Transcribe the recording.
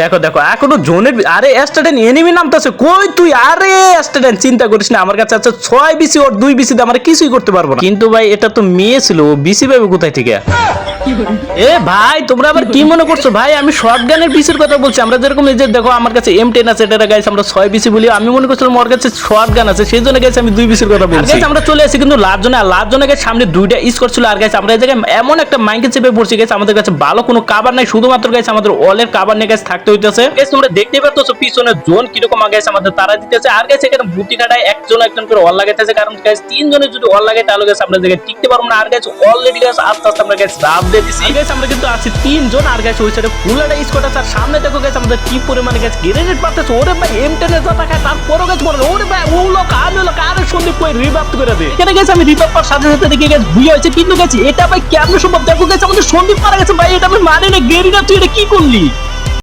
দেখো দেখো, এখনও জোনের আরে স্টুডেন্ট এনিমি নামতেছে। কই তুই? আরে স্টুডেন্ট চিন্তা করিস না, আমার কাছে আছে ছয় বিসি ওর দুই বিসি আমরা কিছুই করতে পারব না। কিন্তু ভাই, এটা তো মেয়ে ছিল, ও বিসি পাবে কোথায় থেকে? এ ভাই তোমরা আবার কি মনে করছ? ভাই আমি শর্ট গানের বিসির কথা বলছি। আমরা যেরকম এই যে দেখো আমার কাছে এম টেন আছে এটা গাইছে আমরা ছয় বিসি বলি। আমি মনে করছিলাম ওর কাছে শর্ট গান আছে সেই জন্য গেছে আমি দুই বিসির কথা বলছি। আমরা চলে আসি কিন্তু লাভ জনে লাভ জনে গেছে সামনে দুইটা স্কোর ছিল আর গেছে আমরা এই জায়গায় এমন একটা মাইকে চেপে পড়ছি গেছে আমাদের কাছে ভালো কোনো কাবার নাই। শুধুমাত্র গেছে আমাদের অলের কাবার নিয়ে গেছে থাকতে হইতেছে। গেছে তোমরা দেখতে পারতেছো পিছনে জোন কীরকম গেছে আমাদের তারা দিতেছে। আর গেছে এখানে বুদ্ধি কাটায় একজন একজন করে অল লাগাইতেছে। কারণ গেছে তিনজনের যদি অল লাগাই তাহলে গেছে আমরা জায়গায় টিকতে পারব না। আর গেছে অলরেডি গেছে আস্তে আস্তে আমরা গেছে দিয়ে দিছি গেছে আমরা কিন্তু আছি তিনজন। আর গেছে ওই সাইডে ফুল একটা স্কোয়াড আছে। আর সামনে দেখো গেছে আমাদের কি পরিমাণে গেছে গ্রেনেড পারতেছে ওরে ভাই এম টেনে যা খায় তারপরও গেছে বলে ওরে ভাই ও লোক আমি লোক আরে সন্দীপ কই রিভাইভ করে দে। এখানে গেছে আমি রিভাইভ পাওয়ার সাথে সাথে দেখে গেছে ভুই হয়েছে। কিন্তু গেছে এটা ভাই কেমন সম্ভব? দেখো গেছে আমাদের সন্দীপ মারা গেছে। ভাই এটা আমি মানে না। গেরিনা তুই এটা কি করলি?